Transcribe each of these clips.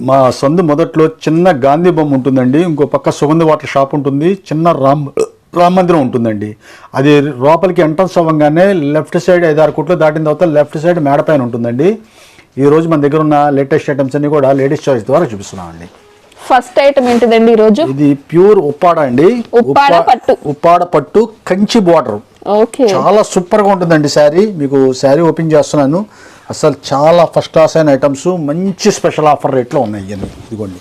మా సందు మొదట్లో చిన్న గాంధీ బొమ్మ ఉంటుందండి. ఇంకో పక్క సుగంధ వాటర్ షాప్ ఉంటుంది. చిన్న రామ్ రామ్ మందిరం ఉంటుందండి. అది లోపలికి ఎంట్రన్స్ అవ్వగానే లెఫ్ట్ సైడ్ ఐదారు కుట్లు దాటిన తర్వాత లెఫ్ట్ సైడ్ మేడ పైన ఉంటుందండి. ఈ రోజు మన దగ్గర ఉన్న లేటెస్ట్ ఐటమ్స్ అన్ని కూడా లేడీస్ చాయిస్ ద్వారా చూపిస్తున్నామండి. ఫస్ట్ ఐటమ్ ఏంటిదండి ఈ రోజు? ఇది ప్యూర్ ఉప్పాడ అండి. ఉప్పాడ ఉప్పా- పట్టు. ఉప్పాడ పట్టు కంచి బార్డర్. ఓకే. చాలా సూపర్గా ఉంటుందండి శారీ. మీకు శారీ ఓపెన్ చేస్తున్నాను. అసలు చాలా ఫస్ట్ క్లాస్ అయిన ఐటమ్స్ మంచి స్పెషల్ ఆఫర్ రేట్లో ఉన్నాయి ఇవన్నీ ఇదిగోండి.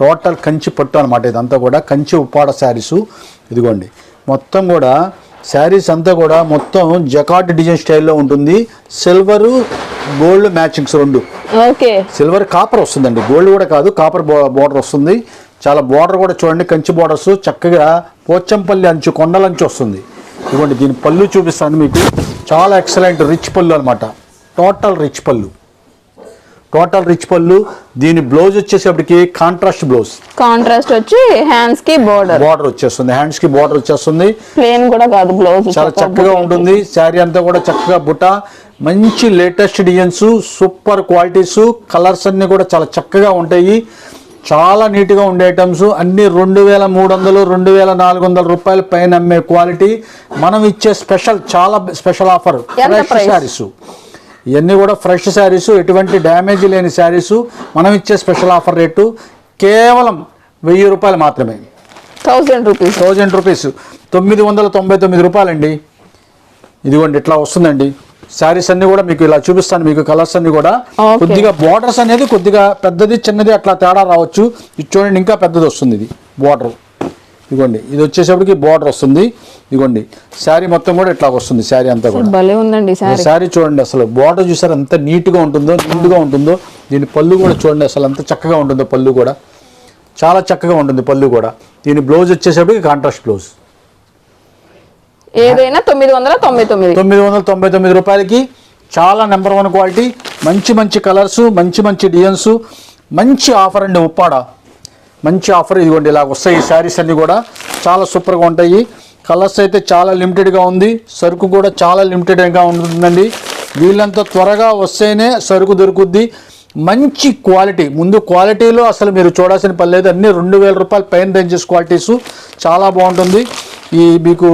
టోటల్ కంచి పట్టు అనమాట ఇదంతా కూడా. కంచి ఉప్పాడ శారీసు. ఇదిగోండి. మొత్తం కూడా శారీస్ అంతా కూడా మొత్తం జకాట్ డిజైన్ స్టైల్లో ఉంటుంది. సిల్వరు గోల్డ్ మ్యాచింగ్స్ రెండు. ఓకే. సిల్వర్ కాపర్ వస్తుందండి. గోల్డ్ కూడా కాదు కాపర్ బోర్డర్ వస్తుంది. చాలా బోర్డర్ కూడా చూడండి. కంచి బోర్డర్స్ చక్కగా పోచంపల్లి అంచు కొండల అంచు వస్తుంది. ఇదిగోండి. దీని పళ్ళు చూపిస్తాను మీకు. చాలా ఎక్సలెంట్ రిచ్ పళ్ళు అనమాట టోటల్ రిచ్ పళ్ళు. టోటల్ రిచ్ పళ్ళు దీని బ్లౌజ్ వచ్చేసేపటికి కాంట్రాస్ట్ బ్లౌజ్ కాంట్రాస్ట్ వచ్చి హ్యాండ్స్కి బోర్డర్ బార్డర్ వచ్చేస్తుంది. హ్యాండ్స్కి బార్డర్ వచ్చేస్తుంది. ప్లేన్ కూడా కాదు బ్లౌజ్ చాలా చక్కగా ఉంటుంది. శారీ అంతా కూడా చక్కగా బుట్ట. మంచి latest designs super qualities colours అన్ని కూడా చాలా చక్కగా ఉంటాయి. చాలా నీట్గా ఉండే ఐటమ్స్ అన్ని రెండు వేల మూడు వందలు రెండు వేల నాలుగు వందల రూపాయల పైన అమ్మే క్వాలిటీ మనం ఇచ్చే స్పెషల్ చాలా స్పెషల్ ఆఫర్ ఫ్రెష్? శారీస్ ఇవన్నీ కూడా ఫ్రెష్ శారీస్ ఎటువంటి డ్యామేజ్ లేని శారీస్ మనం ఇచ్చే స్పెషల్ ఆఫర్ రేటు కేవలం వెయ్యి రూపాయలు మాత్రమే. Thousand rupees. Thousand rupees. తొమ్మిది వందల తొంభై తొమ్మిది రూపాయలండి. ఇదిగోండి ఇట్లా వస్తుందండి. శారీస్ అన్ని కూడా మీకు ఇలా చూపిస్తాను మీకు కలర్స్ అన్ని కూడా. కొద్దిగా బార్డర్స్ అనేది కొద్దిగా పెద్దది చిన్నది అట్లా తేడా రావచ్చు. ఇది చూడండి ఇంకా పెద్దది వస్తుంది ఇది బార్డర్ ఇదిగోండి ఇది వచ్చేసప్పటికి బార్డర్ వస్తుంది. ఇదిగోండి శారీ మొత్తం కూడా ఇట్లా వస్తుంది శారీ అంతా కూడా. భలే ఉందండి శారీ. చూడండి అసలు బార్డర్ చూసారు ఎంత నీట్గా ఉంటుందో నిండుగా ఉంటుందో. దీని పళ్ళు కూడా చూడండి అసలు ఎంత చక్కగా ఉంటుందో పళ్ళు కూడా. చాలా చక్కగా ఉంటుంది పళ్ళు కూడా. దీని బ్లౌజ్ వచ్చేసరికి కాంట్రాస్ట్ బ్లౌజ్ ఏదైనా తొమ్మిది వందల తొంభై తొమ్మిది. తొమ్మిది వందల తొంభై తొమ్మిది రూపాయలకి చాలా నెంబర్ వన్ క్వాలిటీ మంచి మంచి కలర్స్ మంచి మంచి డిజైన్స్ మంచి ఆఫర్ అండి ఉప్పాడ. మంచి ఆఫర్ ఇదిగోండి ఇలా వస్తాయి ఈ శారీస్ అన్నీ కూడా. చాలా సూపర్గా ఉంటాయి. కలర్స్ అయితే చాలా లిమిటెడ్గా ఉంది. సరుకు కూడా చాలా లిమిటెడ్గా ఉంటుందండి. వీళ్ళంత త్వరగా వస్తేనే సరుకు దొరుకుద్ది. మంచి క్వాలిటీ ముందు క్వాలిటీలో అసలు మీరు చూడాల్సిన పని లేదు. అన్ని రెండు వేల రూపాయల పైన రేంజెస్ క్వాలిటీస్ చాలా బాగుంటుంది. ఈ మీకు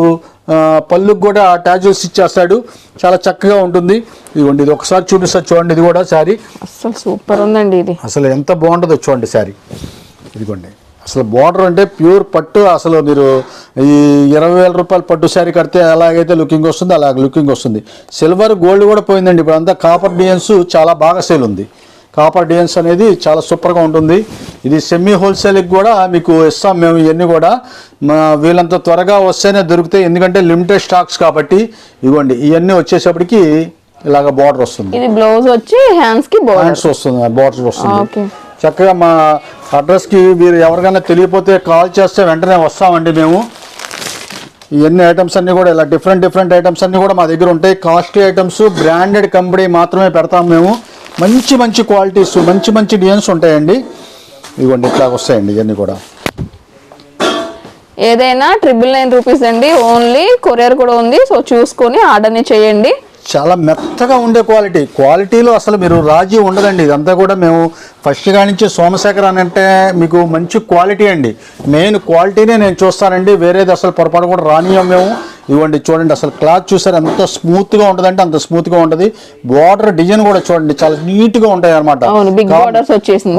పళ్ళుకు కూడా టాజుల్స్ ఇచ్చేస్తాడు. చాలా చక్కగా ఉంటుంది. ఇదిగోండి ఇది ఒకసారి చూపిస్తా. చూడండి ఇది కూడా శారీ. అసలు సూపర్ ఉందండి ఇది. అసలు ఎంత బాగుంటుందో చూడండి శారీ. ఇదిగోండి. అసలు బార్డర్ అంటే ప్యూర్ పట్టు అసలు మీరు ఈ ఇరవై వేల రూపాయల పట్టు శారీ కడితే ఎలాగైతే లుకింగ్ వస్తుందో అలాగ లుకింగ్ వస్తుంది. సిల్వర్ గోల్డ్ కూడా పోయిందండి. ఇప్పుడు అంతా కాపర్ డిజైన్స్ చాలా బాగా సేల్ ఉంది. కాపర్ డిజైన్స్ అనేది చాలా సూపర్గా ఉంటుంది. ఇది సెమీ హోల్సేల్కి కూడా మీకు ఇస్తాం మేము ఇవన్నీ కూడా. మా వీళ్ళంత త్వరగా వస్తేనే దొరుకుతాయి. ఎందుకంటే లిమిటెడ్ స్టాక్స్ కాబట్టి ఇవ్వండి ఇవన్నీ వచ్చేసప్పటికి ఇలాగ బార్డర్ వస్తుంది. ఇది బ్లౌజ్ వచ్చి హ్యాండ్స్కి బోర్డర్ హ్యాండ్స్ వస్తుంది బార్డర్ వస్తుంది. ఓకే చక్కగా మా అడ్రస్కి మీరు ఎవరికైనా తెలియపోతే కాల్ చేస్తే వెంటనే వస్తామండి మేము. ఇవన్నీ ఐటమ్స్ అన్నీ కూడా ఇలా డిఫరెంట్ డిఫరెంట్ ఐటమ్స్ అన్నీ కూడా మా దగ్గర ఉంటాయి. కాస్ట్లీ ఐటమ్స్ బ్రాండెడ్ కంపెనీ మాత్రమే పెడతాం మేము. మంచి మంచి క్వాలిటీస్ మంచి మంచి డిజైన్స్ ఉంటాయండి. ఇవ్వండి ఇట్లాగ వస్తాయండి ఇవన్నీ కూడా. ఏదైనా ట్రిపుల్ నైన్ రూపీస్ అండి ఓన్లీ కొరియర్ కూడా ఉంది. సో చూసుకొని ఆర్డర్ని చేయండి. చాలా మెత్తగా ఉండే క్వాలిటీ. క్వాలిటీలో అసలు మీరు రాజీ ఉండదండి. ఇదంతా కూడా మేము ఫస్ట్గా నుంచి సోమశేఖర్ అని అంటే మీకు మంచి క్వాలిటీ అండి. మెయిన్ క్వాలిటీనే నేను చూస్తానండి. వేరేది అసలు పొరపాటు కూడా రానియం మేము. ఇదిగోండి చూడండి అసలు క్లాత్ చూసారు? ఎంత స్మూత్గా ఉంటుందంటే అంత స్మూత్గా ఉంటుంది. బార్డర్ డిజైన్ కూడా చూడండి చాలా నీట్గా ఉంటాయి అనమాట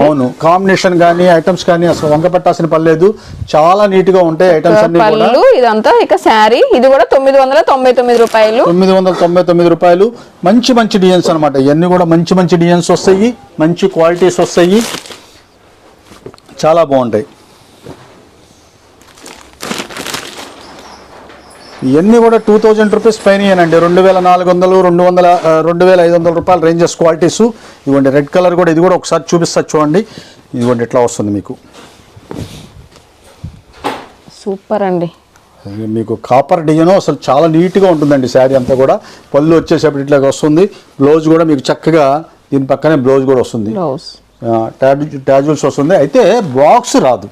అవును కాంబినేషన్ కానీ ఐటమ్స్ కానీ అసలు వంక పెట్టాల్సిన పని లేదు. చాలా నీట్గా ఉంటాయి ఐటమ్స్ అన్ని పళ్ళు ఇదంతా ఇక శారీ. ఇది కూడా తొమ్మిది వందల తొంభై తొమ్మిది రూపాయలు. తొమ్మిది వందల తొంభై తొమ్మిది రూపాయలు. మంచి మంచి డిజైన్స్ అనమాట ఇవన్నీ కూడా మంచి మంచి డిజైన్స్ వస్తాయి. మంచి క్వాలిటీస్ వస్తాయి. చాలా బాగుంటాయి. ఇవన్నీ కూడా టూ థౌజండ్ రూపీస్ పైన రెండు వేల నాలుగు వందలు రెండు వందల రెండు వేల ఐదు వందల రూపాయల రేంజెస్ క్వాలిటీస్ ఇదిగోండి రెడ్ కలర్ కూడా ఇది కూడా ఒకసారి చూపిస్తా చూడండి. ఇదిగోండి ఇట్లా వస్తుంది మీకు? సూపర్ అండి. మీకు కాపర్ డిజైన్ అసలు చాలా నీట్గా ఉంటుందండి శారీ అంతా కూడా. పళ్ళు వచ్చేసేపటి ఇట్లా వస్తుంది. బ్లౌజ్ కూడా మీకు చక్కగా దీని పక్కనే బ్లౌజ్ కూడా వస్తుంది. ట్యాజు ట్యాజుల్స్ వస్తుంది. అయితే బాక్స్ రాదు.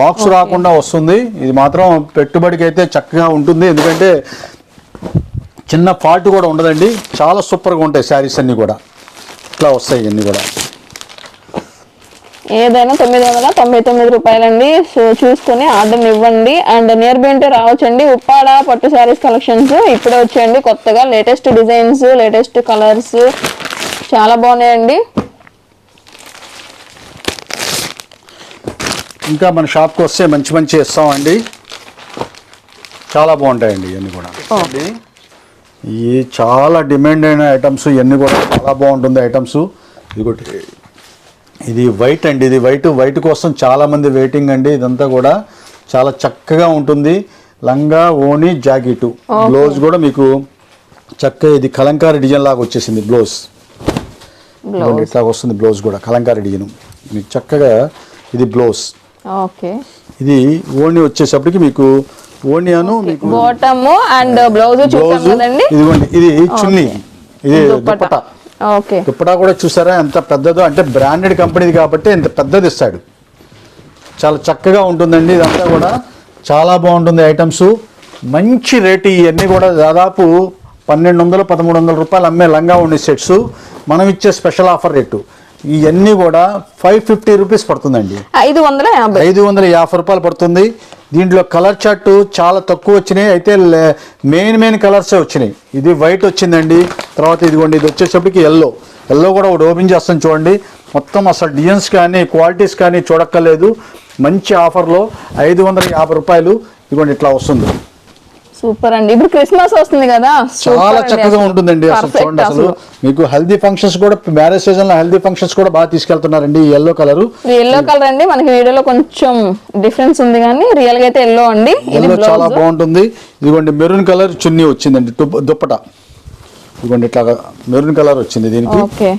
బాక్స్ రాకుండా వస్తుంది. ఇది మాత్రం పెట్టుబడికి అయితే చక్కగా ఉంటుంది. ఎందుకంటే చిన్న ఫాల్ట్ కూడా ఉండదండి. చాలా సూపర్గా ఉంటాయి శారీస్ అన్నీ కూడా. ఇట్లా వస్తాయి ఇవన్నీ కూడా. ఏదైనా తొమ్మిది వందల తొంభై తొమ్మిది రూపాయలండి. సో చూసుకొని ఆర్డర్ ఇవ్వండి. అండ్ నియర్ బై ఉంటే రావచ్చండి. ఉప్పాడ పట్టు శారీస్ కలెక్షన్స్ ఇప్పుడే వచ్చాయండి. కొత్తగా లేటెస్ట్ డిజైన్స్ లేటెస్ట్ కలర్స్ చాలా బాగున్నాయండి. ఇంకా మన షాప్కి వస్తే మంచి మంచి ఇస్తామండి చాలా బాగుంటాయండి ఇవన్నీ కూడా. ఈ చాలా డిమాండ్ అయిన ఐటమ్స్ ఇవన్నీ కూడా చాలా బాగుంటుంది ఐటమ్స్. ఇదిగోటి ఇది వైట్ అండి. ఇది వైట్ వైట్ కోసం చాలా మంది వెయిటింగ్ అండి. ఇదంతా కూడా చాలా చక్కగా ఉంటుంది. లంగా ఓని జాకెట్. బ్లౌజ్ కూడా మీకు చక్కగా ఇది కలంకారీ డిజైన్ లాగా వచ్చేసింది బ్లౌజ్. బ్లౌజ్. ఇట్లా వస్తుంది బ్లౌజ్ కూడా కలంకారీ డిజైన్. మీకు చక్కగా ఇది బ్లౌజ్. ఓకే. ఇది ఓణి వచ్చేసప్పటికి మీకు ఓణి అను మీకు బాటమ్ అండ్ బ్లౌజ్ బ్లౌజ్ కదండి? ఇదిగోండి ఇది చున్నీ. ఇది దుప్పట. ఓకే. దుప్పటా కూడా చూసారా? ఎంత పెద్దదో. అంటే బ్రాండెడ్ కంపెనీది కాబట్టి ఎంత పెద్దది ఇస్తాడు. చాలా చక్కగా ఉంటుందండి ఇదంతా కూడా. చాలా బాగుంటుంది ఐటమ్స్ మంచి రేటు ఇవన్నీ కూడా దాదాపు పన్నెండు వందలు పదమూడు వందల రూపాయలు అమ్మే లంగా ఉండే సెట్స్ మనం ఇచ్చే స్పెషల్ ఆఫర్ రేటు. ఇవన్నీ కూడా ఫైవ్ ఫిఫ్టీ రూపీస్ పడుతుందండి. ఐదు వందల యాభై. ఐదు వందల యాభై రూపాయలు పడుతుంది. దీంట్లో కలర్ చార్ట్ చాలా తక్కువ వచ్చినాయి. అయితే మెయిన్ మెయిన్ కలర్సే వచ్చినాయి. ఇది వైట్ వచ్చిందండి. తర్వాత ఇదిగోండి ఇది వచ్చేసప్పటికి ఎల్లో ఎల్లో కూడా ఒకటి ఓపెన్ చేస్తాను చూడండి. మొత్తం అసలు డిజైన్స్ కానీ క్వాలిటీస్ కానీ చూడక్కర్లేదు. మంచి ఆఫర్లో ఐదు వందల యాభై రూపాయలు ఇదిగోండి ఇట్లా వస్తుంది. సూపర్ అండి. ఇప్పుడు క్రిస్మస్ వస్తుంది కదా చాలా చక్కగా. ఉంటుందండి అసలు చూడండి అసలు. మీకు హెల్దీ ఫంక్షన్స్ కూడా మ్యారేజ్ సీజన్లో హెల్దీ ఫంక్షన్స్ కూడా బాగా తీసుకెళ్తున్నారండి ఎల్లో కలర్ ఎల్లో కలర్ అండి. మనకి వీడియోలో కొంచెం డిఫరెన్స్ ఉంది కానీ రియల్గా అయితే ఎల్లో అండి. ఎల్లో చాలా బాగుంటుంది. ఇదిగోండి మెరూన్ కలర్ చున్నీ వచ్చిందండి దుప్ప- దుప్పట. ఇదిగోండి ఇట్లా మెరూన్ కలర్ వచ్చింది దీనికి. ఓకే.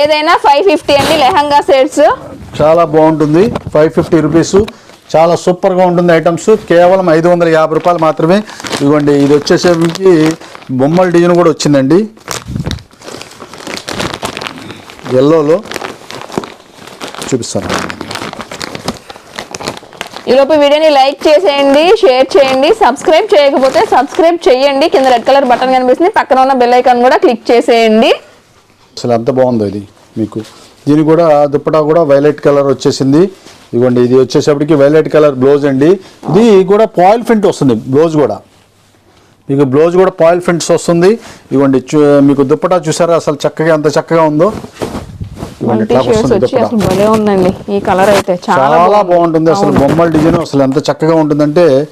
ఏదైనా ఫైవ్ ఫిఫ్టీ అండి లెహంగా సెట్స్ చాలా బాగుంటుంది. ఫైవ్ ఫిఫ్టీ రూపీస్ చాలా సూపర్గా ఉంటుంది ఐటమ్స్. కేవలం ఐదు వందల యాభై రూపాయలు మాత్రమే. ఇదిగోండి ఇది వచ్చేసరికి బొమ్మల డిజైన్ కూడా వచ్చిందండి. ఎల్లోలో చూపిస్తాను. ఈలోపు వీడియోని లైక్ చేసేయండి షేర్ చేయండి సబ్స్క్రైబ్ చేయకపోతే సబ్స్క్రైబ్ చేయండి. కింద రెడ్ కలర్ బటన్ కనిపిస్తుంది. పక్కన ఉన్న బెల్ ఐకాన్ కూడా క్లిక్ చేసేయండి. అసలు ఎంత బాగుందో ఇది మీకు. దీని కూడా దుప్పటా కూడా వైలెట్ కలర్ వచ్చేసింది. ఇదిగోండి ఇది వచ్చేసప్పటికి వైలెట్ కలర్ బ్లౌజ్ అండి. ఇది కూడా పాయిల్ ప్రింట్ వస్తుంది బ్లౌజ్ కూడా. మీకు బ్లౌజ్ కూడా పాయిల్ ప్రింట్స్ వస్తుంది. చూ- మీకు దుప్పటా చూసారా? అసలు చక్కగా ఎంత చక్కగా ఉందో. ఉందండి. ఈ కలర్ అయితే చాలా బాగుంటుంది అసలు బొమ్మల డిజైన్. అసలు ఎంత చక్కగా ఉంటుందంటే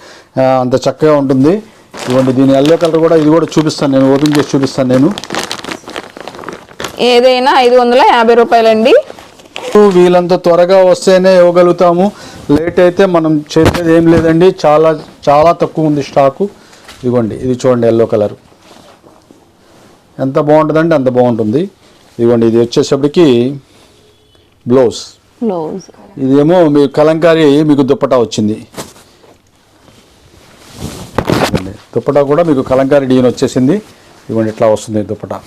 అంత చక్కగా ఉంటుంది. ఇదిగోండి దీని ఎల్లో కలర్ కూడా ఇది కూడా చూపిస్తాను నేను ఓపెన్ చేసి చూపిస్తాను నేను. ఏదైనా ఐదు వందల యాభై రూపాయలండి. వీలంత త్వరగా వస్తేనే ఇవ్వగలుగుతాము. లేట్ అయితే మనం చేసేది ఏం లేదండి. చాలా చాలా తక్కువ ఉంది స్టాకు ఇదిగోండి ఇది చూడండి ఎల్లో కలర్ ఎంత బాగుంటుందండి అంత బాగుంటుంది. ఇదిగోండి ఇది వచ్చేసప్పటికి బ్లౌజ్ ఇదేమో మీ కలంకారీ మీకు దుప్పటా వచ్చింది. దుప్పటా కూడా మీకు కలంకారీ డిజైన్ వచ్చేసింది. ఇదిగోండి ఇట్లా వస్తుంది దుప్పటా.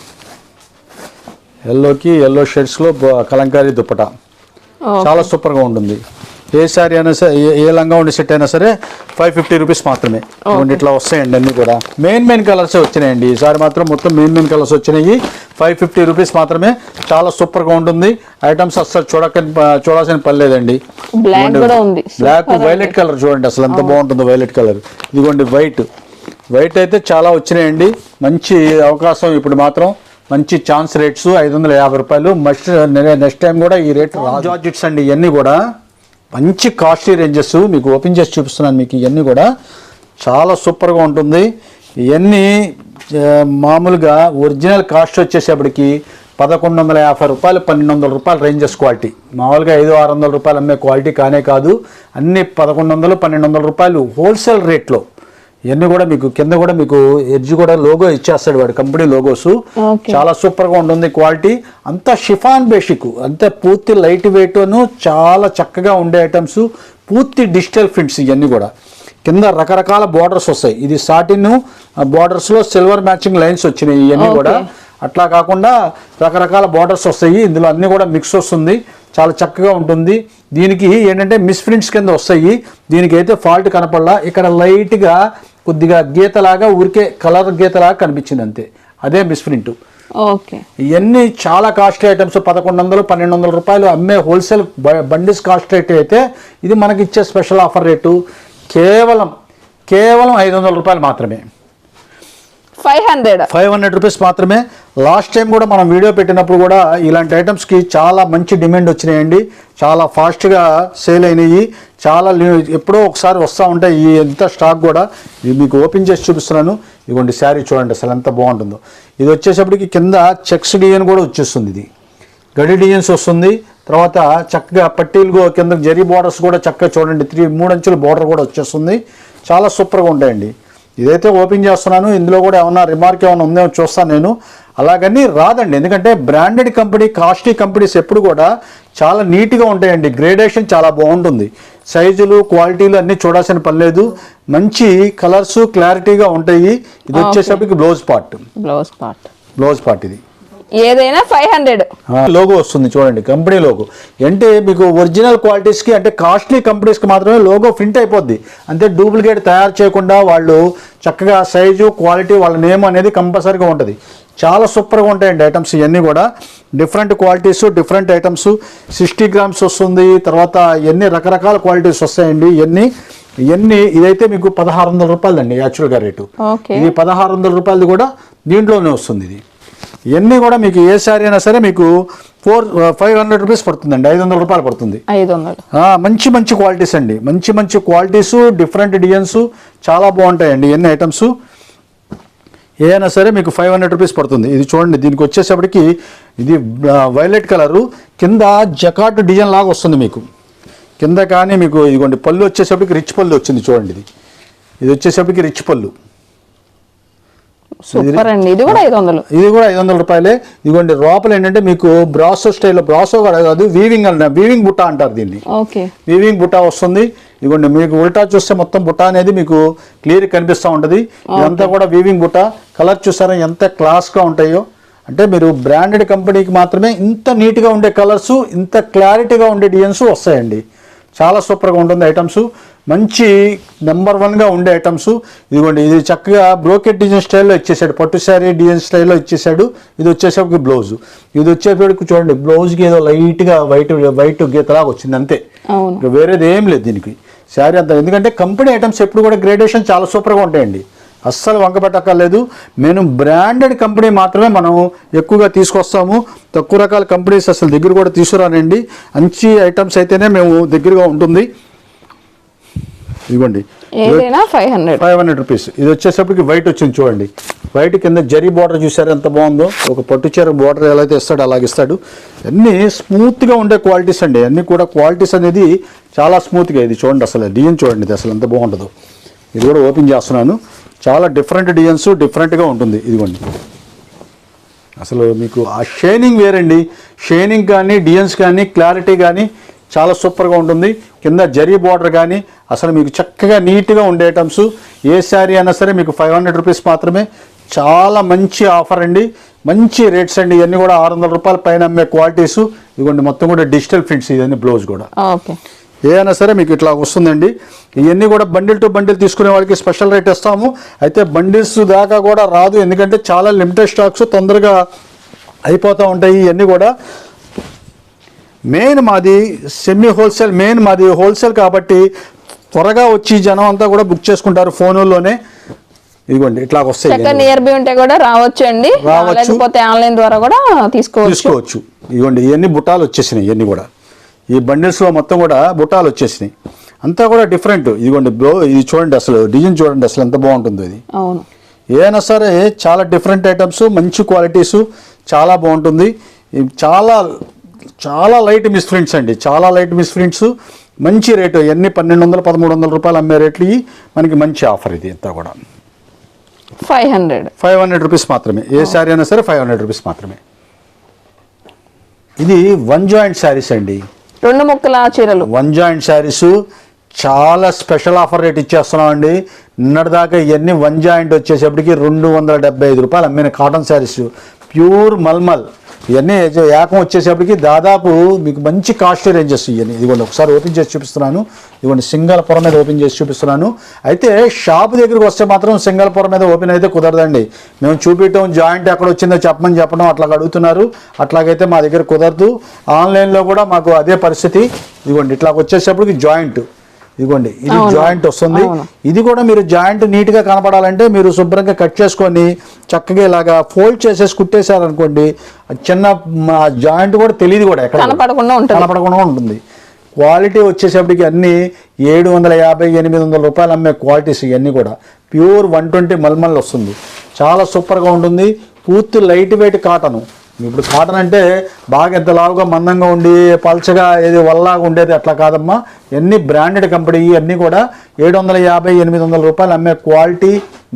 ఎల్లోకి ఎల్లో షేడ్స్లో కలంకారీ దుప్పటా. చాలా సూపర్గా ఉంటుంది. ఏ శారీ అయినా సరే ఏ- లంగా ఉండి సెట్ అయినా సరే ఫైవ్ ఫిఫ్టీ రూపీస్ మాత్రమే. ఇట్లా వస్తాయండి అన్నీ కూడా. మెయిన్ మెయిన్ కలర్సే వచ్చినాయండి. ఈసారి మాత్రం మొత్తం మెయిన్ మెయిన్ కలర్స్ వచ్చినాయి. ఫైవ్ ఫిఫ్టీ రూపీస్ మాత్రమే. చాలా సూపర్గా ఉంటుంది. ఐటమ్స్ అస్సలు చూడక చూడాల్సిన పని లేదండి. బ్లాక్ వైలెట్ కలర్ చూడండి అసలు ఎంత బాగుంటుందో వైలెట్ కలర్ ఇదిగోండి వైట్ వైట్ అయితే చాలా వచ్చినాయండి. మంచి అవకాశం ఇప్పుడు మాత్రం. మంచి ఛాన్స్ రేట్స్ ఐదు వందల యాభై రూపాయలు. మస్ట్ నెక్స్ట్ టైం కూడా ఈ రేట్ జార్జెట్స్ అండి ఇవన్నీ కూడా మంచి కాస్ట్లీ రేంజెస్ మీకు ఓపెన్ చేసి చూపిస్తున్నాను మీకు ఇవన్నీ కూడా. చాలా సూపర్గా ఉంటుంది. ఇవన్నీ మామూలుగా ఒరిజినల్ కాస్ట్ వచ్చేసేపటికి పదకొండు వందల యాభై రూపాయలు పన్నెండు వందల రూపాయలు రేంజెస్ క్వాలిటీ మామూలుగా ఐదు ఆరు వందల రూపాయలు అమ్మే క్వాలిటీ కానే కాదు. అన్ని పదకొండు వందలు పన్నెండు వందల రూపాయలు హోల్సేల్ రేట్లో ఇవన్నీ కూడా మీకు కింద కూడా మీకు ఎడ్జ్ కూడా లోగో ఇచ్చేస్తాడు వాడు కంపెనీ లోగోస్. చాలా సూపర్గా ఉంటుంది క్వాలిటీ. అంతా షిఫాన్ బేసిక్. అంతా పూర్తి లైట్ వెయిట్ చాలా చక్కగా ఉండే ఐటమ్స్. పూర్తి డిజిటల్ ప్రింట్స్ ఇవన్నీ కూడా. కింద రకరకాల బార్డర్స్ వస్తాయి. ఇది సాటిన్ బార్డర్స్లో సిల్వర్ మ్యాచింగ్ లైన్స్ వచ్చినాయి ఇవన్నీ. కూడా. అట్లా కాకుండా రకరకాల బార్డర్స్ వస్తాయి. ఇందులో అన్ని కూడా మిక్స్ వస్తుంది. చాలా చక్కగా ఉంటుంది. దీనికి ఏంటంటే మిస్ ప్రింట్స్ కింద వస్తాయి. దీనికి అయితే ఫాల్ట్ కనపడలా. ఇక్కడ లైట్గా కొద్దిగా గీతలాగా ఊరికే కలర్ గీతలాగా కనిపించింది అంతే. అదే మిస్ ప్రింట్. ఓకే. ఇవన్నీ చాలా కాస్ట్లీ ఐటమ్స్ పదకొండు వందలు పన్నెండు వందల రూపాయలు అమ్మే హోల్సేల్ బండిస్ కాస్ట్ రేట్ అయితే ఇది మనకి ఇచ్చే స్పెషల్ ఆఫర్ రేటు కేవలం కేవలం ఐదు వందల రూపాయలు మాత్రమే. Five hundred. Five hundred rupees మాత్రమే. లాస్ట్ టైం కూడా మనం వీడియో పెట్టినప్పుడు కూడా ఇలాంటి ఐటమ్స్కి చాలా మంచి డిమాండ్ వచ్చినాయండి. చాలా ఫాస్ట్గా సేల్ అయినాయి. చాలా ఎప్పుడో ఒకసారి వస్తూ ఉంటాయి ఈ ఎంత స్టాక్ కూడా. ఇది మీకు ఓపెన్ చేసి చూపిస్తున్నాను. ఇదిగోండి శారీ చూడండి అసలు ఎంత బాగుంటుందో. ఇది వచ్చేసప్పటికి కింద చెక్స్ డిజైన్ కూడా వచ్చేస్తుంది ఇది. గడి డిజైన్స్ వస్తుంది. తర్వాత చక్కగా పట్టీలు కింద జరీ బార్డర్స్ కూడా చక్కగా చూడండి. త్రీ మూడు అంచుల బార్డర్ కూడా వచ్చేస్తుంది. చాలా సూపర్గా ఉంటాయండి. ఇదైతే ఓపెన్ చేస్తున్నాను ఇందులో కూడా ఏమన్నా రిమార్క్ ఏమైనా ఉందేమో చూస్తాను నేను. అలాగని రాదండి ఎందుకంటే బ్రాండెడ్ కంపెనీ కాస్ట్లీ కంపెనీస్ ఎప్పుడు కూడా చాలా నీట్గా ఉంటాయండి. గ్రేడేషన్ చాలా బాగుంటుంది. సైజులు క్వాలిటీలు అన్నీ చూడాల్సిన పని లేదు. మంచి కలర్స్ క్లారిటీగా ఉంటాయి. ఇది వచ్చేసరికి blouse part blouse part blouse part ఇది. ఏదైనా ఫైవ్ హండ్రెడ్. లోగో వస్తుంది చూడండి కంపెనీ లోగో. అంటే మీకు ఒరిజినల్ క్వాలిటీస్కి అంటే కాస్ట్లీ కంపెనీస్కి మాత్రమే లోగో ప్రింట్ అయిపోద్ది. అంటే డూప్లికేట్ తయారు చేయకుండా వాళ్ళు చక్కగా సైజు క్వాలిటీ వాళ్ళ నేమ్ అనేది కంపల్సరీగా ఉంటుంది. చాలా సూపర్గా ఉంటాయండి ఐటమ్స్ ఇవన్నీ కూడా. Different qualities different items. Sixty grams వస్తుంది తర్వాత ఎన్ని రకరకాల క్వాలిటీస్ వస్తాయండి ఇవన్నీ. ఇవన్నీ ఇదైతే మీకు పదహారు వందల రూపాయలు అండి యాక్చువల్గా రేటు. ఇది పదహారు వందల రూపాయలది కూడా దీంట్లోనే వస్తుంది ఇది. ఇవన్నీ కూడా మీకు ఏ శారీ అయినా సరే మీకు ఫోర్ ఫైవ్ హండ్రెడ్ రూపీస్ పడుతుందండి. ఐదు వందల రూపాయలు పడుతుంది. ఐదు వందలు. ఆ, మంచి మంచి క్వాలిటీస్ అండి. మంచి మంచి క్వాలిటీస్ డిఫరెంట్ డిజైన్స్ చాలా బాగుంటాయండి ఎన్ని ఐటమ్స్. ఏదైనా సరే మీకు ఫైవ్ హండ్రెడ్ రూపీస్ పడుతుంది. ఇది చూడండి దీనికి వచ్చేసప్పటికి ఇది వైలెట్ కలరు. కింద జకాట్ డిజైన్ లాగా వస్తుంది మీకు. కింద కానీ మీకు ఇదిగోండి పళ్ళు వచ్చేసప్పటికి రిచ్ పళ్ళు వచ్చింది చూడండి ఇది. ఇది వచ్చేసప్పటికి రిచ్ పళ్ళు. సూపర్ అండి. ఇది కూడా ఐదు వందలు ఇది కూడా ఐదు వందల రూపాయలే. ఇదిగోండి లోపల ఏంటంటే మీకు బ్రాసో స్టైల్లో బ్రాసో కాదు వీవింగ్ అన్న వీవింగ్ బుట్ట అంటారు దీన్ని. ఓకే. వీవింగ్ బుట్ట వస్తుంది. ఇదిగోండి మీకు ఉల్టా చూస్తే మొత్తం బుట్ట అనేది మీకు క్లియర్ కనిపిస్తూ ఉంటుంది. ఇదంతా కూడా వీవింగ్ బుట్ట. కలర్ చూసారా ఎంత క్లాస్గా ఉంటాయో. అంటే మీరు బ్రాండెడ్ కంపెనీకి మాత్రమే ఇంత నీట్గా ఉండే కలర్స్ ఇంత క్లారిటీగా ఉండే డిజైన్స్ వస్తాయండి. చాలా సూపర్గా ఉంటుంది ఐటమ్స్. మంచి నెంబర్ వన్గా ఉండే ఐటమ్స్. ఇదిగోండి ఇది చక్కగా బ్రోకెట్ డిజైన్ స్టైల్లో ఇచ్చేసాడు. పట్టు శారీ డిజైన్ స్టైల్లో ఇచ్చేసాడు. ఇది వచ్చేసరికి బ్లౌజ్. ఇది వచ్చేసరికి చూడండి బ్లౌజ్కి ఏదో లైట్గా వైట్ వైట్ గీతలాగా వచ్చింది అంతే. వేరేది ఏం లేదు దీనికి. శారీ అంతా ఎందుకంటే కంపెనీ ఐటమ్స్ ఎప్పుడు కూడా గ్రేడేషన్ చాలా సూపర్గా ఉంటాయండి. అస్సలు వంకపెట్టక్కర్లేదు. మేము బ్రాండెడ్ కంపెనీ మాత్రమే మనం ఎక్కువగా తీసుకొస్తాము. తక్కువ రకాల కంపెనీస్ అసలు దగ్గర కూడా తీసుకురానండి. మంచి ఐటమ్స్ అయితేనే మేము దగ్గరగా ఉంటుంది. ఇదిగోండి five hundred five hundred rupees ఇది వచ్చేసప్పటికి వైట్ వచ్చింది చూడండి. వైట్ కింద జరీ బార్డర్ చూసారు ఎంత బాగుందో? ఒక పట్టు చీర బార్డర్ ఎలా అయితే ఇస్తాడో అలాగే ఇస్తాడు. అన్నీ స్మూత్గా ఉండే క్వాలిటీస్ అండి. అన్నీ కూడా క్వాలిటీస్ అనేది చాలా స్మూత్గా ఇది చూడండి అసలు. డిజైన్ చూడండి ఇది అసలు ఎంత బాగుంటుందో. ఇది కూడా ఓపెన్ చేస్తున్నాను. చాలా డిఫరెంట్ డిజైన్స్ డిఫరెంట్గా ఉంటుంది. ఇదిగోండి. అసలు మీకు ఆ షైనింగ్ వేరండి. షైనింగ్ కానీ డిజైన్స్ కానీ క్లారిటీ కానీ చాలా సూపర్గా ఉంటుంది. కింద జరీ బార్డర్ కానీ అసలు మీకు చక్కగా నీట్గా ఉండే ఐటమ్స్ ఏ శారీ అయినా సరే మీకు ఫైవ్ హండ్రెడ్ రూపీస్ మాత్రమే చాలా మంచి ఆఫర్ అండి. మంచి రేట్స్ అండి. ఇవన్నీ కూడా ఆరు వందల రూపాయల పైన అమ్మే క్వాలిటీస్ ఇదిగోండి మొత్తం కూడా డిజిటల్ ప్రింట్స్ ఇవన్నీ బ్లౌజ్ కూడా. ఓకే. ఏదైనా సరే మీకు ఇట్లా వస్తుందండి. ఇవన్నీ కూడా బండిల్ టు బండిల్ తీసుకునే వాళ్ళకి స్పెషల్ రేట్ ఇస్తాము. అయితే బండిల్స్ దాకా కూడా రాదు. ఎందుకంటే చాలా లిమిటెడ్ స్టాక్స్ తొందరగా అయిపోతూ ఉంటాయి ఇవన్నీ కూడా. మెయిన్ మాది సెమీ హోల్సేల్ మెయిన్ మాది హోల్సేల్ కాబట్టి త్వరగా వచ్చి జనం అంతా కూడా బుక్ చేసుకుంటారు ఫోనుల్లోనే. ఇదిగోండి ఇట్లా వస్తాయి. నియర్ బై ఉంటే కూడా రావచ్చు. అండి రావచ్చు. ఆన్లైన్ ద్వారా కూడా తీసుకోవచ్చు. తీసుకోవచ్చు. ఇదిగోండి ఇవన్నీ బుట్టాలు వచ్చేసినాయి ఇవన్నీ కూడా. ఈ బండిల్స్లో మొత్తం కూడా బుట్టాలు వచ్చేసినాయి. అంతా కూడా డిఫరెంట్. ఇదిగోండి బ్లో ఇది చూడండి అసలు డిజైన్ చూడండి అసలు ఎంత బాగుంటుందో ఇది. అవును. ఏదైనా సరే చాలా డిఫరెంట్ ఐటమ్స్ మంచి క్వాలిటీస్ చాలా బాగుంటుంది. చాలా చాలా లైట్ మిస్ప్రింట్స్ అండి. చాలా లైట్ మిస్ప్రింట్స్ మంచి రేటు ఎన్ని పన్నెండు వందలు పదమూడు వందల రూపాయలు అమ్మే రేట్లు మనకి మంచి ఆఫర్ ఇది అంతా కూడా. Five hundred. Five hundred rupees మాత్రమే. ఏ శారీ అయినా సరే ఫైవ్ హండ్రెడ్ రూపీస్ మాత్రమే. ఇది వన్ జాయింట్ శారీస్ అండి. రెండు ముక్కల చీరలు. వన్ జాయింట్ శారీస్ చాలా స్పెషల్ ఆఫర్ రేట్ ఇచ్చేస్తున్నాం అండి నిన్నటిదాకా ఇవన్నీ వన్ జాయింట్ వచ్చేసేపటికి రెండు వందల డెబ్బై ఐదు రూపాయలు అమ్మిన కాటన్ శారీస్ ప్యూర్ మల్మల్ ఇవన్నీ ఏకం వచ్చేసేపటికి దాదాపు మీకు మంచి కాస్ట్ రేంజెస్ ఇవన్నీ. ఇదిగోండి ఒకసారి ఓపెన్ చేసి చూపిస్తున్నాను. ఇదిగోండి సింగల్పురం మీద ఓపెన్ చేసి చూపిస్తున్నాను. అయితే షాప్ దగ్గరికి వస్తే మాత్రం సింగల్పురం మీద ఓపెన్ అయితే కుదరదండి. మేము చూపించడం జాయింట్ ఎక్కడ వచ్చిందో చెప్పమని చెప్పడం అట్లా అడుగుతున్నారు. అట్లాగైతే మా దగ్గర కుదరదు. ఆన్లైన్లో కూడా మాకు అదే పరిస్థితి. ఇదిగోండి ఇట్లా వచ్చేసేపటికి జాయింట్ ఇదిగోండి ఇది. జాయింట్ వస్తుంది. ఇది కూడా మీరు జాయింట్ నీట్గా కనపడాలంటే మీరు శుభ్రంగా కట్ చేసుకొని చక్కగా ఇలాగా ఫోల్డ్ చేసేసి కుట్టేశారనుకోండి చిన్న జాయింట్ కూడా తెలియదు కూడా ఎక్కడ కనపడకుండా ఉంటుంది. కనపడకుండా ఉంటుంది. క్వాలిటీ వచ్చేసేపటికి అన్ని ఏడు వందల యాభై ఎనిమిది వందల రూపాయలు అమ్మే క్వాలిటీస్ ఇవన్నీ కూడా. ప్యూర్ వన్ ట్వంటీ మల్మల్ వస్తుంది. చాలా సూపర్గా ఉంటుంది. పూర్తి లైట్ వెయిట్ కాటను. ఇప్పుడు కాటన్ అంటే బాగా ఎంత లావుగా మందంగా ఉండి పల్చగా ఏది వల్లాగా ఉండేది అట్లా కాదమ్మా. ఎన్ని బ్రాండెడ్ కంపెనీ అన్నీ కూడా ఏడు వందల యాభై ఎనిమిది వందల రూపాయలు అమ్మే క్వాలిటీ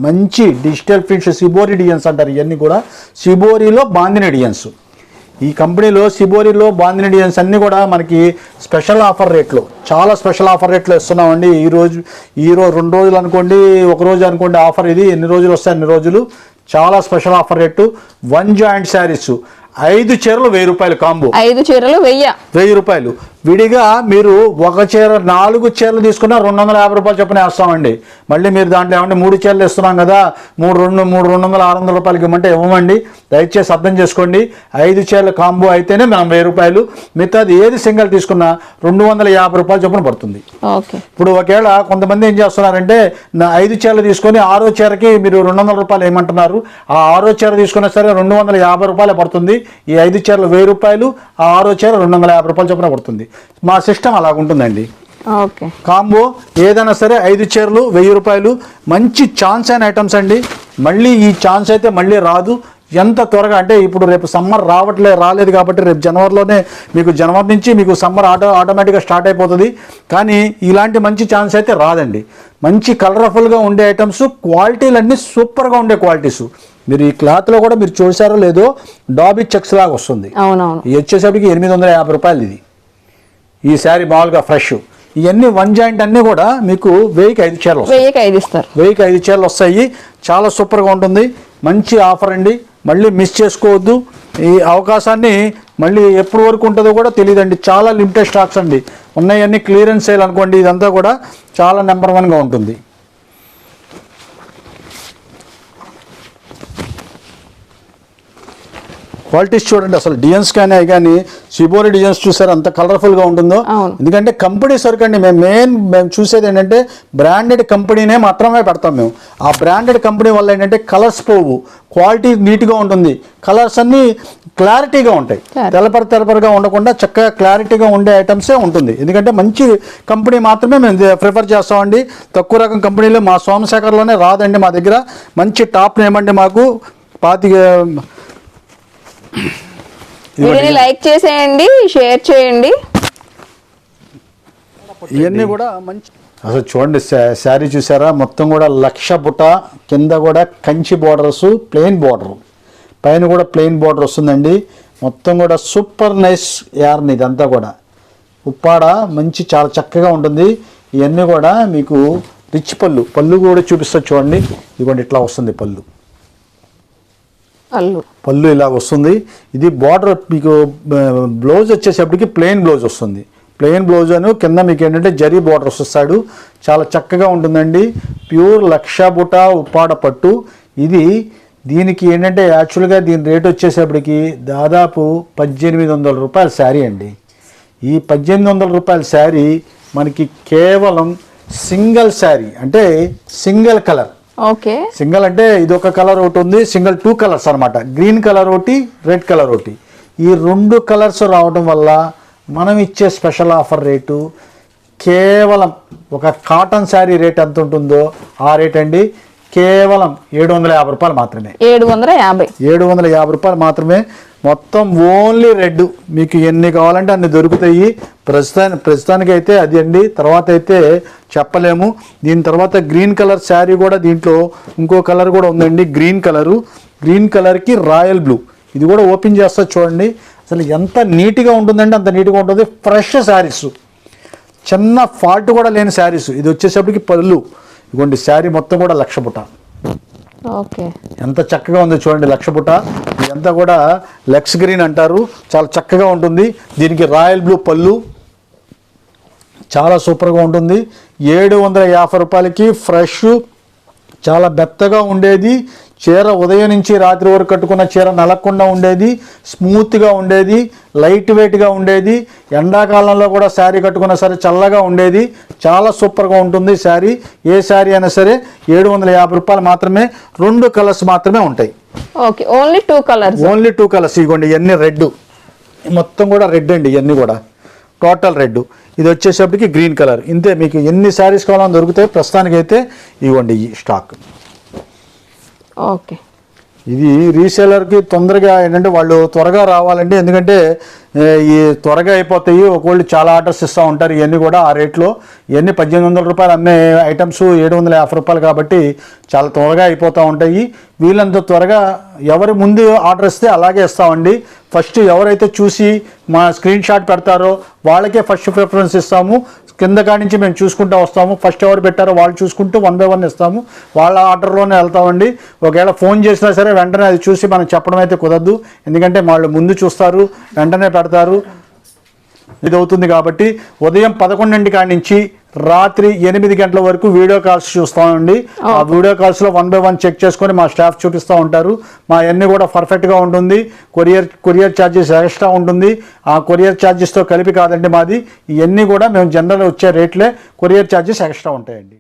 మంచి డిజిటల్ ఫిష్ సిబోరి డియన్స్ అంటారు. ఇవన్నీ కూడా సిబోరిలో బాందిని డియన్స్ ఈ కంపెనీలో సిబోరిలో బాందిని డిజైన్స్ అన్నీ కూడా మనకి స్పెషల్ ఆఫర్ రేట్లు చాలా స్పెషల్ ఆఫర్ రేట్లు ఇస్తున్నామండి. ఈ రోజు ఈ రోజు రెండు రోజులు అనుకోండి ఒక రోజు అనుకోండి ఆఫర్ ఇది. ఎన్ని రోజులు వస్తాయి? అన్ని రోజులు చాలా special offer rate. One joint saris. ఐదు చీరలు వెయ్యి రూపాయలు కాంబో. ఐదు చీరలు వెయ్యి. వెయ్యి రూపాయలు. విడిగా మీరు ఒక చీర నాలుగు చీరలు తీసుకున్నా రెండు వందల యాభై రూపాయలు చొప్పున వేస్తామండి. మళ్ళీ మీరు దాంట్లో ఏమంటే మూడు చీరలు ఇస్తున్నాం కదా మూడు రెండు మూడు రెండు వందల ఆరు వందల రూపాయలకి ఇవ్వమంటే ఇవ్వమండి. దయచేసి అర్థం చేసుకోండి. ఐదు చీరల కాంబో అయితేనే మనం వెయ్యి రూపాయలు మిగతాది ఏది సింగిల్ తీసుకున్నా రెండు వందల యాభై రూపాయలు చొప్పున పడుతుంది. ఇప్పుడు ఒకవేళ కొంతమంది ఏం చేస్తున్నారంటే నా ఐదు చీరలు తీసుకొని ఆరో చీరకి మీరు రెండు వందల రూపాయలు ఏమంటున్నారు ఆ ఆరో చీర తీసుకున్నా సరే రెండు వందల యాభై రూపాయలు పడుతుంది. ఈ ఐదు చీరలు వెయ్యి రూపాయలు ఆ ఆరో చీర రెండు వందల యాభై రూపాయలు చొప్పున పడుతుంది. మా సిస్టమ్ అలాగ ఉంటుందండి ఓకే. కాంబో ఏదైనా సరే ఐదు చీరలు వెయ్యి రూపాయలు మంచి ఛాన్స్ అయిన ఐటమ్స్ అండి. మళ్ళీ ఈ ఛాన్స్ అయితే మళ్ళీ రాదు. ఎంత త్వరగా అంటే ఇప్పుడు రేపు సమ్మర్ రావట్లే రాలేదు కాబట్టి రేపు జనవరిలోనే మీకు జనవరి నుంచి మీకు సమ్మర్ ఆటో ఆటోమేటిక్గా స్టార్ట్ అయిపోతుంది. కానీ ఇలాంటి మంచి ఛాన్స్ అయితే రాదండి. మంచి కలర్ఫుల్గా ఉండే ఐటమ్స్ క్వాలిటీలన్నీ సూపర్గా ఉండే క్వాలిటీస్. మీరు ఈ క్లాత్లో కూడా మీరు చూసారో లేదో డాబీ చెక్స్ లాగా వస్తుంది. అవునవును. ఇది వచ్చేసరికి ఎనిమిది వందల యాభై రూపాయలు ఇది. ఈ శారీ మామూలుగా ఫ్రెష్ ఇవన్నీ వన్ జాయింట్ అన్నీ కూడా మీకు వెయ్యికి ఐదు చీరలు వెయ్యికి ఐదు ఇస్తారు. వెయ్యికి ఐదు చీరలు వస్తాయి. చాలా సూపర్గా ఉంటుంది. మంచి ఆఫర్ అండి. మళ్ళీ మిస్ చేసుకోవద్దు. ఈ అవకాశాన్ని మళ్ళీ ఎప్పటి వరకు ఉంటుందో కూడా తెలియదండి. చాలా లిమిటెడ్ స్టాక్స్ అండి. ఉన్నాయన్నీ క్లియరెన్స్ సేల్ అనుకోండి. ఇదంతా కూడా చాలా నెంబర్ వన్గా ఉంటుంది. క్వాలిటీస్ చూడండి అసలు డిజైన్స్ కానీ అవి కానీ సిబోరి డిజైన్స్ చూసారు అంత కలర్ఫుల్గా ఉంటుందో. ఎందుకంటే కంపెనీ సరుకు అండి మేము మెయిన్ మేము చూసేది ఏంటంటే బ్రాండెడ్ కంపెనీనే మాత్రమే పెడతాం మేము. ఆ బ్రాండెడ్ కంపెనీ వల్ల ఏంటంటే కలర్స్ పోవు క్వాలిటీ నీట్గా ఉంటుంది. కలర్స్ అన్నీ క్లారిటీగా ఉంటాయి. తెలపర తెలపరగా ఉండకుండా చక్కగా క్లారిటీగా ఉండే ఐటమ్సే ఉంటుంది. ఎందుకంటే మంచి కంపెనీ మాత్రమే మేము ప్రిఫర్ చేస్తామండి. తక్కువ రకం కంపెనీలు మా సోమశేఖర్లోనే రాదండి మా దగ్గర. మంచి టాప్ నేమ్ అండి మాకు. పాతిక వీడియోని లైక్ చేసేయండి షేర్ చేయండి. ఇవన్నీ కూడా మంచి అసలు చూడండి శారీ చూసారా? మొత్తం కూడా లక్ష బుట్ట కింద కూడా కంచి బోర్డర్స్ ప్లెయిన్ బోర్డర్ పైన కూడా ప్లెయిన్ బోర్డర్ వస్తుందండి. మొత్తం కూడా సూపర్ నైస్ యార్న్ ఇదంతా కూడా. ఉప్పాడ మంచి చాలా చక్కగా ఉంటుంది. ఇవన్నీ కూడా మీకు రిచ్ పళ్ళు. పళ్ళు కూడా చూపిస్తా చూడండి. ఇదిగోండి ఇట్లా వస్తుంది పళ్ళు. పళ్ళు. పళ్ళు ఇలా వస్తుంది. ఇది బార్డర్ మీకు బ్లౌజ్ వచ్చేసేపటికి ప్లెయిన్ బ్లౌజ్ వస్తుంది. ప్లెయిన్ బ్లౌజ్ అని కింద మీకు ఏంటంటే జరీ బార్డర్ వస్తాడు. చాలా చక్కగా ఉంటుందండి. ప్యూర్ లక్ష బుట ఉప్పాడ పట్టు. ఇది దీనికి ఏంటంటే యాక్చువల్గా దీని రేట్ వచ్చేసేపటికి దాదాపు పద్దెనిమిది వందల రూపాయల శారీ అండి. ఈ పద్దెనిమిది వందల రూపాయల శారీ మనకి కేవలం సింగిల్ శారీ అంటే సింగిల్ కలర్. ఓకే. సింగల్ అంటే ఇది ఒక కలర్ ఒకటి ఉంది సింగల్ టూ కలర్స్ అన్నమాట. గ్రీన్ కలర్ ఒకటి రెడ్ కలర్ ఒకటి. ఈ రెండు కలర్స్ రావడం వల్ల మనం ఇచ్చే స్పెషల్ ఆఫర్ రేటు కేవలం ఒక కాటన్ శారీ రేట్ ఎంత ఉంటుందో ఆ రేట్ అండి. కేవలం ఏడు వందల యాభై రూపాయలు మాత్రమే. ఏడు వందల యాభై. ఏడు వందల యాభై రూపాయలు మాత్రమే. మొత్తం ఓన్లీ రెడ్ మీకు ఎన్ని కావాలంటే అన్ని దొరుకుతాయి. ప్రస్తుతానికి అయితే అది అండి. తర్వాత అయితే చెప్పలేము. దీని తర్వాత గ్రీన్ కలర్ శారీ కూడా దీంట్లో ఇంకో కలర్ కూడా ఉందండి. Green colour. గ్రీన్ కలర్కి రాయల్ బ్లూ. ఇది కూడా ఓపెన్ చేస్తా చూడండి. అసలు ఎంత నీట్గా ఉంటుందంటే అంత నీట్గా ఉంటుంది. ఫ్రెష్ శారీస్. చిన్న ఫాల్ట్ కూడా లేని శారీస్. ఇది వచ్చేసప్పటికి పళ్ళు. ఇదిగోండి శారీ మొత్తం కూడా లక్ష ఓకే. ఎంత చక్కగా ఉందో చూడండి లక్షపుట ఇదంతా కూడా లెక్స్ గ్రీన్ అంటారు. చాలా చక్కగా ఉంటుంది. దీనికి రాయల్ బ్లూ పళ్ళు. చాలా సూపర్గా ఉంటుంది. ఏడు వందల యాభై రూపాయలకి ఫ్రెష్ చాలా మెత్తగా ఉండేది. చీర ఉదయం నుంచి రాత్రి వరకు కట్టుకున్న చీర నలగకుండా ఉండేది స్మూత్గా ఉండేది లైట్ వెయిట్గా ఉండేది. ఎండాకాలంలో కూడా శారీ కట్టుకున్న సరే చల్లగా ఉండేది. చాలా సూపర్గా ఉంటుంది శారీ. ఏ శారీ అయినా సరే ఏడు వందల యాభై రూపాయలు మాత్రమే రెండు కలర్స్ మాత్రమే ఉంటాయి. Okay only two colours only two colours ఇవ్వండి ఇవన్నీ రెడ్ మొత్తం కూడా రెడ్ అండి ఇవన్నీ కూడా. Total red. ఇది వచ్చేసప్పటికి గ్రీన్ కలర్ ఇంతే మీకు ఎన్ని శారీస్ కావాలని దొరుకుతాయి. ప్రస్తుతానికైతే ఇవ్వండి ఈ స్టాక్ ఓకే. ఇది రీసేలర్కి తొందరగా ఏంటంటే వాళ్ళు త్వరగా రావాలండి. ఎందుకంటే ఈ త్వరగా అయిపోతాయి. ఒకళ్ళు చాలా ఆర్డర్స్ ఇస్తూ ఉంటారు. ఇవన్నీ కూడా ఆ రేట్లో. ఇవన్నీ పద్దెనిమిది వందల రూపాయలు అమ్మే ఐటమ్స్ ఏడు వందల యాభై రూపాయలు కాబట్టి చాలా త్వరగా అయిపోతూ ఉంటాయి. వీళ్ళంత త్వరగా ఎవరి ముందు ఆర్డర్ ఇస్తే అలాగే ఇస్తామండి. ఫస్ట్ ఎవరైతే చూసి మా స్క్రీన్ షాట్ పెడతారో వాళ్ళకే ఫస్ట్ ప్రిఫరెన్స్ ఇస్తాము. కింద కాడి నుంచి మేము చూసుకుంటూ వస్తాము. ఫస్ట్ ఎవరు పెట్టారో వాళ్ళు చూసుకుంటూ వన్ బై వన్ ఇస్తాము. వాళ్ళ ఆర్డర్లోనే వెళ్తామండి. ఒకవేళ ఫోన్ చేసినా సరే వెంటనే అది చూసి మనం చెప్పడం అయితే కుదరదు. ఎందుకంటే వాళ్ళు ముందు చూస్తారు వెంటనే పెడతారు. ఇది అవుతుంది కాబట్టి ఉదయం పదకొండింటి కాడి నుంచి రాత్రి ఎనిమిది గంటల వరకు వీడియో కాల్స్ చూస్తామండి ఆ వీడియో కాల్స్లో వన్ బై వన్ చెక్ చేసుకొని మా స్టాఫ్ చూపిస్తూ ఉంటారు. మా అన్ని కూడా పర్ఫెక్ట్గా ఉంటుంది. కొరియర్ కొరియర్ ఛార్జెస్ ఎక్స్ట్రా ఉంటుంది. ఆ కొరియర్ ఛార్జెస్తో కలిపి కాదండి మాది. ఇవన్నీ కూడా మేము జనరల్ వచ్చే రేట్లే కొరియర్ ఛార్జెస్ ఎక్స్ట్రా ఉంటాయండి.